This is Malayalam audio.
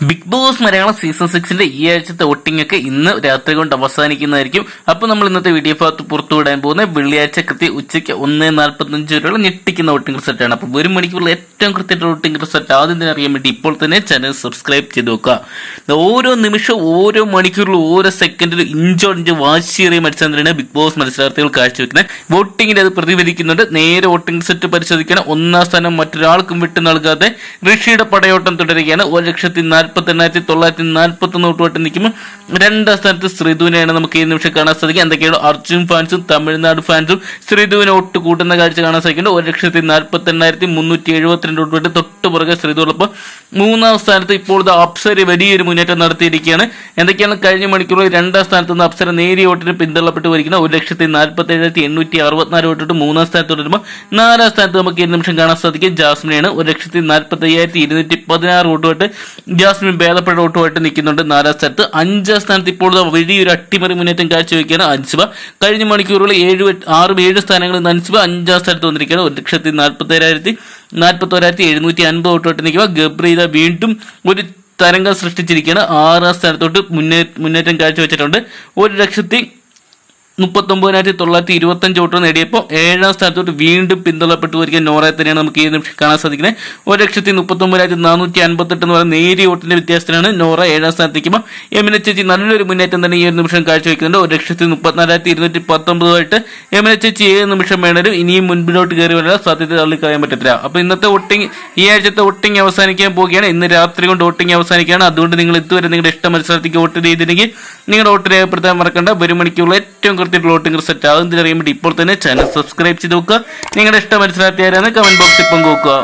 ബിഗ് ബോസ് മലയാളം സീസൺ സിക്സിന്റെ ഈ ആഴ്ചത്തെ വോട്ടിംഗ് ഒക്കെ ഇന്ന് രാത്രി കൊണ്ട് അവസാനിക്കുന്നതായിരിക്കും. അപ്പൊ നമ്മൾ ഇന്നത്തെ വീഡിയോ ഭാഗത്ത് പുറത്തുവിടാൻ പോകുന്ന വെള്ളിയാഴ്ച കൃത്യം ഉച്ചയ്ക്ക് ഒന്ന് നാൽപ്പത്തഞ്ച് വരെയുള്ള ഞെട്ടിക്കുന്ന വോട്ടിംഗ് ആണ്. അപ്പൊ ഒരു മണിക്കൂറിൽ ഏറ്റവും കൃത്യമായിട്ട് വോട്ടിംഗ് റിസൾട്ട് ആദ്യം തന്നെ അറിയാൻ വേണ്ടി ഇപ്പോൾ തന്നെ ചാനൽ സബ്സ്ക്രൈബ് ചെയ്ത് നോക്കുക ഓരോ നിമിഷവും ഓരോ മണിക്കൂറിലും ഓരോ സെക്കൻഡിലും ഇഞ്ചോ ഇഞ്ചോടിഞ്ച് വാശിയേറിയ മത്സരത്തിലാണ് ബിഗ് ബോസ് മത്സരാർത്ഥികൾ കാഴ്ചവെക്കുന്നത്. വോട്ടിങ്ങിൽ അത് പ്രതിഫലിക്കുന്നുണ്ട്. നേരെ വോട്ടിംഗ് റിസൾട്ട് പരിശോധിക്കണം. ഒന്നാം സ്ഥാനം മറ്റൊരാൾക്കും വിട്ടു നൽകാതെ ഋഷിയുടെ പടയോട്ടം തുടരുകയാണ്. ഒരു ലക്ഷത്തി നാൽപ്പത്തി എണ്ണായിരത്തി തൊള്ളായിരത്തി നാൽപ്പത്തി ഒന്ന് വോട്ട് നിൽക്കുമ്പോൾ രണ്ടാം സ്ഥാനത്ത് ശ്രീധുവിനെയാണ് നമുക്ക് ഈ നിമിഷം കാണാൻ സാധിക്കുക. എന്തൊക്കെയാണ് അർജുൻ ഫാൻസും തമിഴ്നാട് ഫാൻസും ശ്രീധുവിനെ വോട്ട് കൂട്ടുന്ന കാഴ്ച കാണാൻ സാധിക്കുന്നുണ്ട്. ഒരു ലക്ഷത്തി നാൽപ്പത്തി എണ്ണായിരത്തി മുന്നൂറ്റി എഴുപത്തിരണ്ട് വിട്ട് തൊട്ട് പുറകെ ശ്രീധുവോടൊപ്പം മൂന്നാം സ്ഥാനത്ത് ഇപ്പോൾ ഇത് അപ്സര വലിയൊരു മുന്നേറ്റം നടത്തിയിരിക്കുകയാണ്. എന്തൊക്കെയാണ് കഴിഞ്ഞ മണിക്കൂറിൽ രണ്ടാം സ്ഥാനത്ത് നിന്ന് അപ്സര നേരിയ വോട്ടിന് പിന്തള്ളപ്പെട്ട് വരിക്കുന്ന ഒരു ലക്ഷത്തി നാൽപ്പത്തി ഏഴായിരത്തി എണ്ണൂറ്റി അറുപത്തിനാല് വോട്ടിട്ട് മൂന്നാം സ്ഥാനത്ത് തുടരുമ്പോൾ നാലാം സ്ഥാനത്ത് നമുക്ക് ഈ നിമിഷം കാണാൻ സാധിക്കും. ജാസ്മിനെയാണ് ഒരു ലക്ഷത്തി നാൽപ്പത്തി അയ്യായിരത്തി ഇരുന്നൂറ്റി പതിനാറ് വോട്ടുമായിട്ട് ജാസ്മിൻ ഭേദപ്പെട്ട വോട്ടുമായിട്ട് നിൽക്കുന്നുണ്ട്. നാലാം സ്ഥാനത്ത് അഞ്ചാം സ്ഥാനത്ത് ഇപ്പോൾ ഒരു അട്ടിമറി മുന്നേറ്റം കാഴ്ചവെക്കുകയാണ് അൻസുബ. കഴിഞ്ഞ മണിക്കൂറുകളിൽ ഏഴ് ആറും ഏഴ് സ്ഥാനങ്ങളിൽ നിന്ന് അൻസുബ അഞ്ചാം സ്ഥാനത്ത് വന്നിരിക്കുകയാണ്. ഒരു ലക്ഷത്തി നാൽപ്പത്തേഴായിരത്തി നാൽപ്പത്തോരായിരത്തി നാൽപ്പത്തി എഴുന്നൂറ്റി അൻപത് വോട്ടുമായിട്ട് നിൽക്കുക. ഗബ്രീത വീണ്ടും ഒരു തരംഗം സൃഷ്ടിച്ചിരിക്കുകയാണ്. ആറാം സ്ഥാനത്തോട്ട് മുന്നേ മുന്നേറ്റം കാഴ്ചവെച്ചിട്ടുണ്ട്. ഒരു ലക്ഷത്തി മുപ്പത്തൊമ്പതിനായിരത്തി തൊള്ളായിരത്തി ഇരുപത്തഞ്ച് വോട്ട് നേടിയപ്പോൾ ഏഴാം സ്ഥാനത്തോട്ട് വീണ്ടും പിന്തള്ളപ്പെട്ടു വരികയും നോറയെ തന്നെയാണ് നമുക്ക് ഈ നിമിഷം കാണാൻ സാധിക്കുന്നത്. ഒരു ലക്ഷത്തി മുപ്പത്തൊമ്പതിനായിരത്തി നാനൂറ്റി അൻപത്തെട്ട് എന്ന് പറയുന്ന നേരിയ വോട്ടിന്റെ വ്യത്യാസത്തിലാണ് നോറ ഏഴാം സ്ഥാനത്തേക്കുമ്പോൾ എച്ച് ചേച്ചി നല്ലൊരു മുന്നേറ്റം തന്നെ ഈ ഒരു നിമിഷം കാഴ്ചവെക്കുന്നുണ്ട്. ഒരു ലക്ഷത്തി മുപ്പത്തിനാലായിരത്തി ഇരുന്നൂറ്റി പത്തൊമ്പതുമായിട്ട് എമിന ചേച്ചി ഏഴ് നിമിഷം വേണേലും ഇനിയും മുൻപിലോട്ട് കയറി വരാൻ സാധ്യത തള്ളിക്കളയാൻ പറ്റത്തില്ല. അപ്പോൾ ഇന്നത്തെ വോട്ടിംഗ് ഈ ആഴ്ചത്തെ വോട്ടിംഗ് അവസാനിക്കാൻ പോവുകയാണ്. ഇന്ന് രാത്രി കൊണ്ട് വോട്ടിംഗ് അവസാനിക്കുകയാണ്. അതുകൊണ്ട് നിങ്ങൾ ഇതുവരെ നിങ്ങളുടെ ഇഷ്ട മത്സരത്തേക്ക് വോട്ട് ചെയ്തിട്ടുണ്ടെങ്കിൽ നിങ്ങളുടെ വോട്ട് രേഖപ്പെടുത്താൻ മറക്കണ്ട. ഒരു മണിക്കുള്ള ഏറ്റവും കൃത്യമായിട്ടുള്ള പ്ലോട്ടിംഗ് റിസൾട്ട് ആകുന്നതിന് അറിയാൻ വേണ്ടി ഇപ്പോൾ തന്നെ ചാനൽ സബ്സ്ക്രൈബ് ചെയ്ത് നോക്കുക. നിങ്ങളുടെ ഇഷ്ടം ആരാണ് കമന്റ് ബോക്സിൽ പങ്കുവെക്കുക.